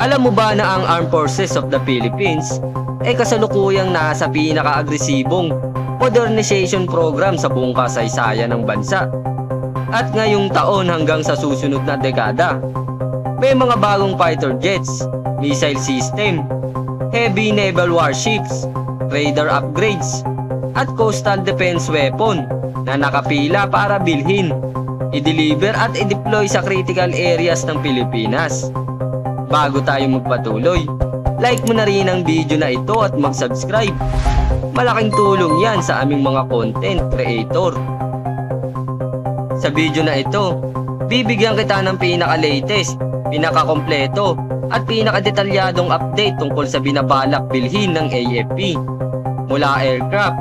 Alam mo ba na ang Armed Forces of the Philippines ay kasalukuyang nasa pinaka-agresibong modernization program sa buong kasaysayan ng bansa? At ngayong taon hanggang sa susunod na dekada, may mga bagong fighter jets, missile system, heavy naval warships, radar upgrades, at coastal defense weapon na nakapila para bilhin, i-deliver at i-deploy sa critical areas ng Pilipinas. Bago tayo magpatuloy, like mo na rin ang video na ito at mag-subscribe. Malaking tulong yan sa aming mga content creator. Sa video na ito, bibigyan kita ng pinaka-latest, pinaka-kompleto, at pinaka-detalyadong update tungkol sa binabalak bilhin ng AFP. Mula aircraft,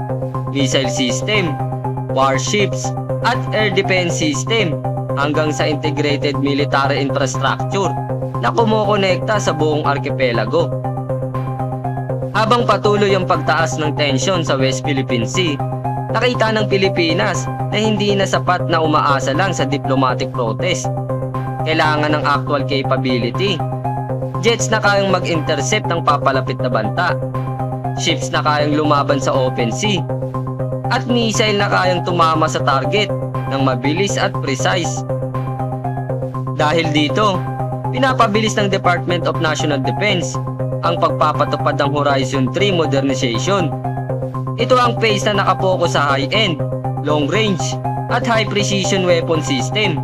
missile system, warships, at air defense system hanggang sa integrated military infrastructure na kumukonekta sa buong arkipelago. Habang patuloy ang pagtaas ng tensyon sa West Philippine Sea, nakita ng Pilipinas na hindi na sapat na umaasa lang sa diplomatic protest. Kailangan ng actual capability. Jets na kayang mag-intercept ng papalapit na banta. Ships na kayang lumaban sa open sea. At missile na kayang tumama sa target ng mabilis at precise. Dahil dito, pinapabilis ng Department of National Defense ang pagpapatupad ng Horizon 3 modernization. Ito ang phase na nakapokus sa high-end, long-range, at high-precision weapon system.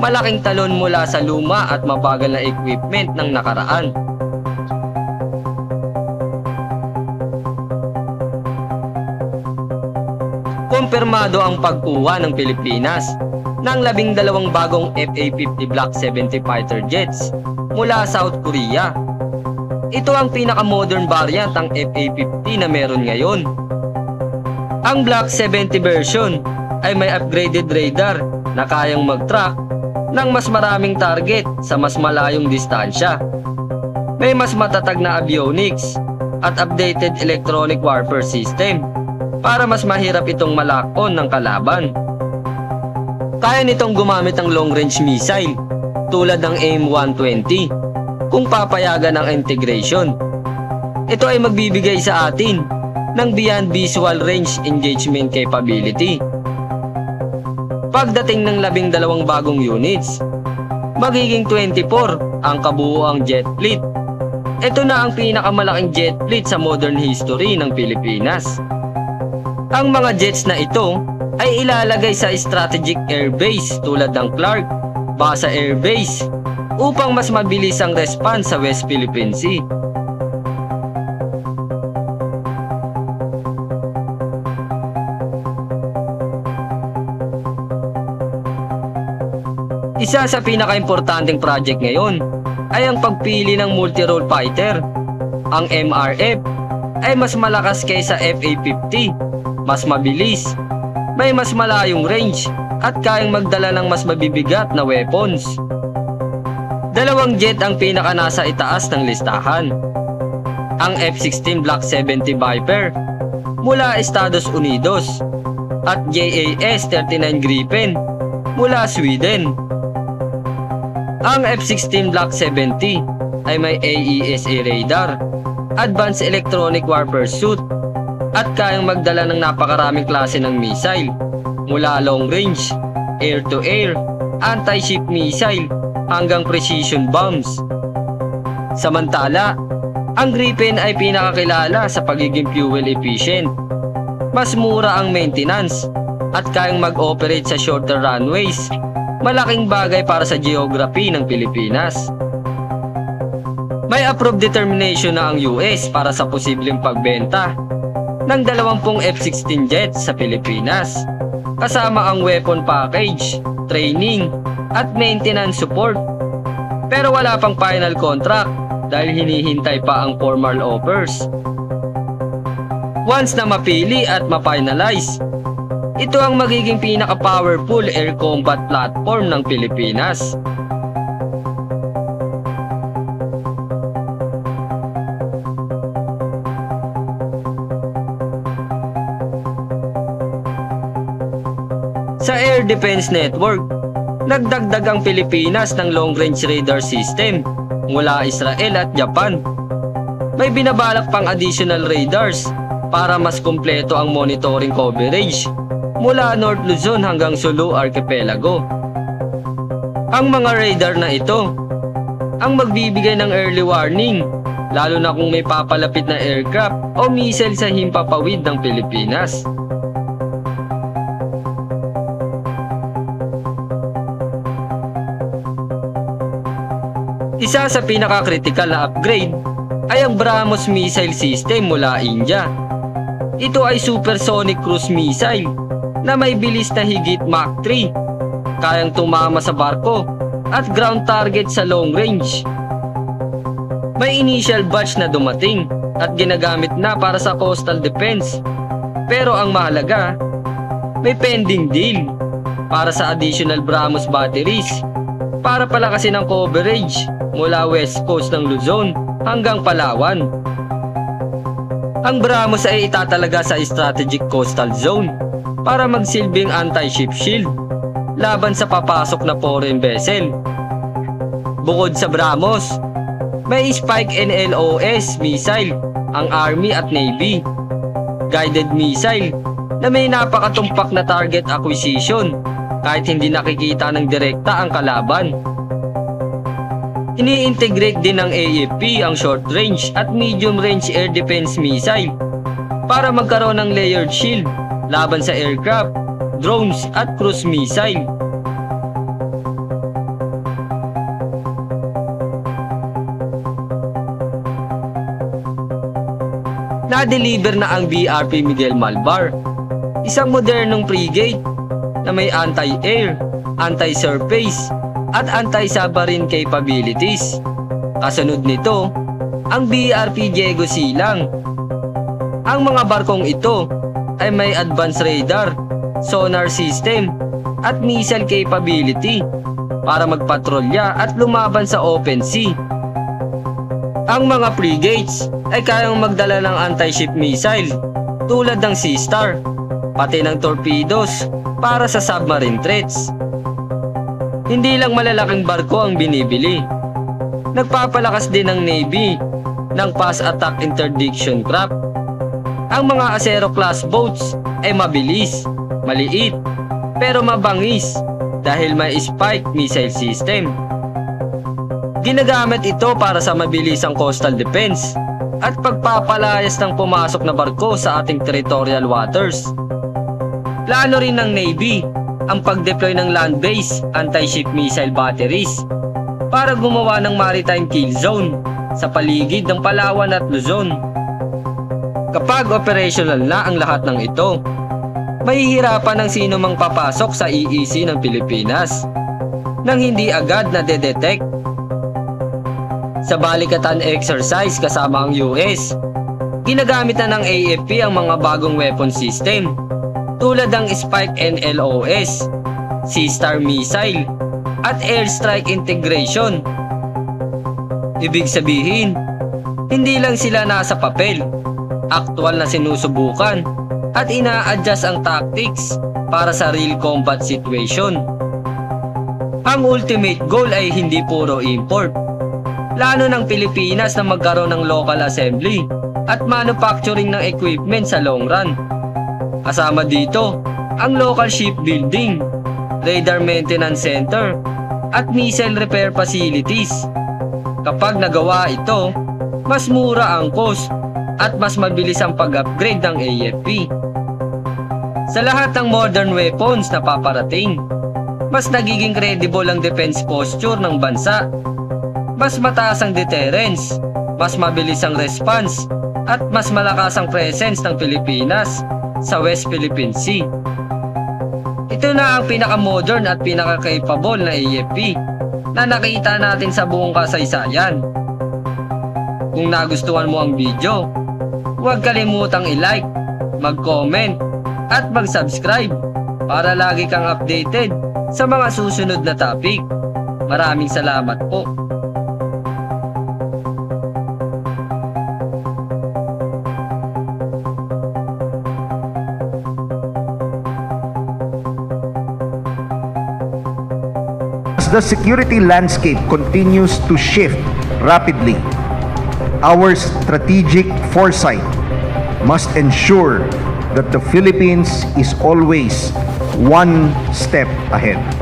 Malaking talon mula sa luma at mabagal na equipment ng nakaraan. Kumpirmado ang pagkuha ng Pilipinas ng labing dalawang bagong FA-50 Block 70 fighter jets mula South Korea. Ito ang pinaka-modern variant ng FA-50 na meron ngayon. Ang Block 70 version ay may upgraded radar na kayang mag-track ng mas maraming target sa mas malayong distansya. May mas matatag na avionics at updated electronic warfare system para mas mahirap itong malakon ng kalaban. Kaya nitong gumamit ng long-range missile tulad ng AIM-120 kung papayagan ang integration. Ito ay magbibigay sa atin ng beyond visual range engagement capability. Pagdating ng labing dalawang bagong units, magiging 24 ang kabuuang jet fleet. Ito na ang pinakamalaking jet fleet sa modern history ng Pilipinas. Ang mga jets na ito ay ilalagay sa strategic airbase tulad ng Clark, Basa Air Base upang mas mabilis ang response sa West Philippine Sea. Isa sa pinaka-importanting project ngayon ay ang pagpili ng multi-role fighter. Ang MRF ay mas malakas kaysa FA-50, mas mabilis, may mas malayong range at kayang magdala ng mas mabibigat na weapons. Dalawang jet ang pinaka nasa itaas ng listahan. Ang F-16 Block 70 Viper mula Estados Unidos at JAS-39 Gripen mula Sweden. Ang F-16 Block 70 ay may AESA radar, Advanced Electronic Warfare Suit at kayang magdala ng napakaraming klase ng missile mula long range, air-to-air, anti-ship missile hanggang precision bombs. Samantala, ang Gripen ay pinakakilala sa pagiging fuel efficient. Mas mura ang maintenance at kayang mag-operate sa shorter runways. Malaking bagay para sa geography ng Pilipinas. May approved determination na ang US para sa posibleng pagbenta ng 20 F-16 jets sa Pilipinas kasama ang weapon package, training, at maintenance support. Pero wala pang final contract dahil hinihintay pa ang formal offers. Once na mapili at ma-finalize, ito ang magiging pinaka-powerful air combat platform ng Pilipinas. Sa Air Defense Network, nagdagdag ang Pilipinas ng long-range radar system mula Israel at Japan. May binabalak pang additional radars para mas kumpleto ang monitoring coverage mula North Luzon hanggang Sulu Archipelago. Ang mga radar na ito ang magbibigay ng early warning lalo na kung may papalapit na aircraft o missile sa himpapawid ng Pilipinas. Isa sa pinaka-critical na upgrade ay ang BrahMos missile system mula India. Ito ay supersonic cruise missile na may bilis na higit Mach 3, kayang tumama sa barko at ground target sa long range. May initial batch na dumating at ginagamit na para sa coastal defense. Pero ang mahalaga, may pending deal para sa additional BrahMos batteries para palakasin ang coverage mula west coast ng Luzon hanggang Palawan. Ang BrahMos ay itatalaga sa strategic coastal zone para magsilbing anti-ship shield laban sa papasok na foreign vessel. Bukod sa BrahMos, may Spike NLOS missile ang Army at Navy. Guided missile na may napakatumpak na target acquisition kahit hindi nakikita ng direkta ang kalaban. Ini-integrate din ng AFP ang short range at medium range air defense missile para magkaroon ng layered shield laban sa aircraft, drones at cruise missile. Na-deliver na ang BRP Miguel Malvar, isang modernong frigate na may anti-air, anti-surface, at anti-submarine capabilities. Kasunod nito, ang BRP Diego Silang. Ang mga barkong ito ay may advanced radar, sonar system, at missile capability para magpatrolya at lumaban sa open sea. Ang mga frigates ay kayang magdala ng anti-ship missile tulad ng Sea Star, pati ng torpedoes para sa submarine threats. Hindi lang malalaking barko ang binibili. Nagpapalakas din ng Navy ng fast attack interdiction craft. Ang mga Acero class boats ay mabilis, maliit, pero mabangis dahil may spike missile system. Ginagamit ito para sa mabilisang coastal defense at pagpapalayas ng pumasok na barko sa ating territorial waters. Plano rin ng Navy ang pag-deploy ng land-based anti-ship missile batteries para gumawa ng maritime kill zone sa paligid ng Palawan at Luzon. Kapag operational na ang lahat ng ito, mahihirapan ang sino mang papasok sa EEC ng Pilipinas nang hindi agad na detect sa balikatan exercise kasama ang US. Ginagamit na ng AFP ang mga bagong weapon system tulad ng Spike NLOS, Sea-Star Missile, at Airstrike Integration. Ibig sabihin, hindi lang sila nasa papel, aktual na sinusubukan at ina-adjust ang tactics para sa real combat situation. Ang ultimate goal ay hindi puro import, plano ng Pilipinas na magkaroon ng local assembly at manufacturing ng equipment sa long run. Kasama dito ang local shipbuilding, radar maintenance center, at missile repair facilities. Kapag nagawa ito, mas mura ang cost at mas mabilis ang pag-upgrade ng AFP. Sa lahat ng modern weapons na paparating, mas nagiging credible ang defense posture ng bansa mas mataas ang deterrence, mas mabilis ang response, at mas malakas ang presence ng Pilipinas sa West Philippine Sea. Ito na ang pinaka-modern at pinaka-capable na AFP na nakita natin sa buong kasaysayan. Kung nagustuhan mo ang video, huwag kalimutang i-like, mag-comment, at mag-subscribe para lagi kang updated sa mga susunod na topic. Maraming salamat po. The security landscape continues to shift rapidly, our strategic foresight must ensure that the Philippines is always one step ahead.